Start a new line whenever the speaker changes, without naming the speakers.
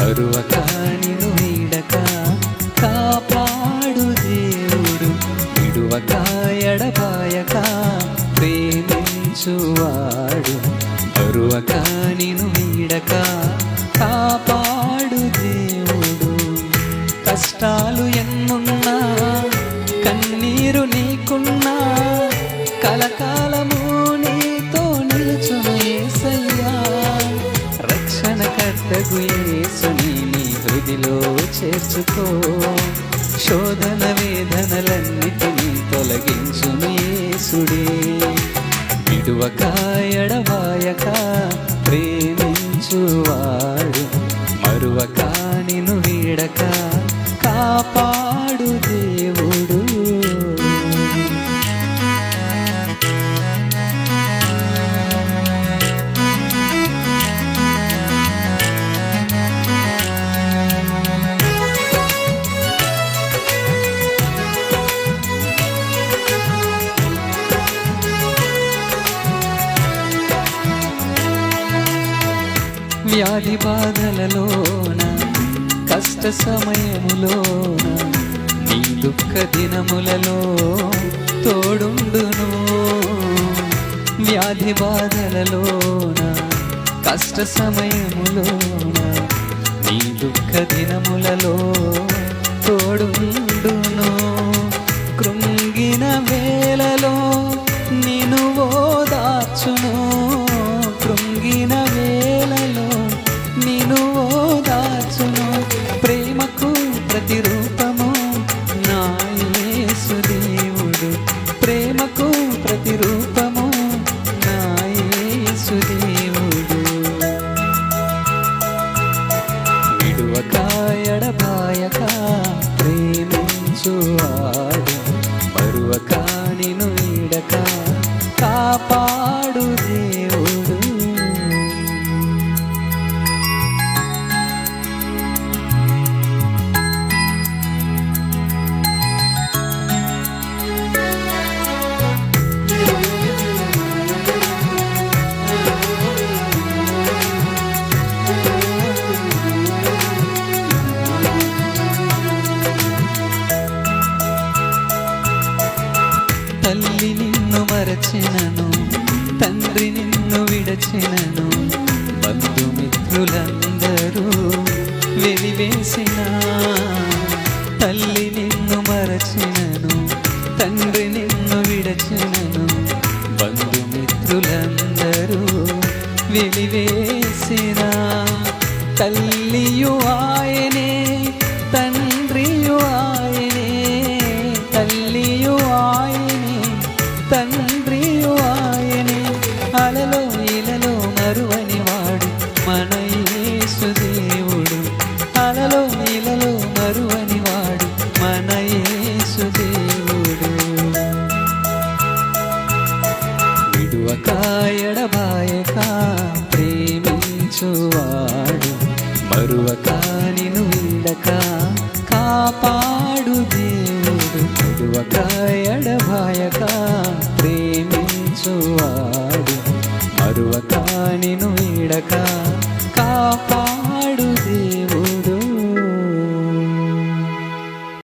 మరువక నిను వీడక కాపాడు దేవుడు. విడువక ఎడబాయక ప్రేమించువాడు. మరువ నిను వీడక కాపాడు దేవుడు. కష్టాలు ఎన్నున్నా కన్నీరు నీకున్నా కలకా నీ చేర్చుకో. శోధన వేదనలన్నిటినీ తొలగించును యేసుడే. విడువక ఎడవాయక ప్రేమించువాడు. మరువక నిను వీడక కాపా వ్యాధి బాధలలోన కష్ట సమయములోన నీ దుఃఖ దినములలో తోడుండును. వ్యాధి బాధలలోన కష్ట సమయములోన నీ దుఃఖ దినములలో తోడుండును. యేసుదేవుడు ప్రేమకు ప్రతిరూపము. నా యేసు విడువక ఎడబాయక ప్రేమించువాడు. మరువక నిను ఇడక కాపాడు నిన్ను మరచినను. తండ్రి నిన్ను విడచినను. బంధుమిత్రులందరూ వెలివేసిన. తల్లి నిన్ను మరచినను. తండ్రి నిన్ను విడచినను. బంధుమిత్రులందరూ వెలివేసిన. తల్లియు ఆయనే తండ్రియు అలలో ఇలలో మరువని వాడు మన యేసుదేవుడు అలలో ఇలలో మరువని వాడు మన యేసుదేవుడు విడువక ఎడబాయక ప్రేమించువాడు. మరువక నిను వీడక కాపాడు దేవుడు. విడువక ఎడబాయక ప్రేమించువాడు. మరువక నిను వీడక కాపాడు దేవుడు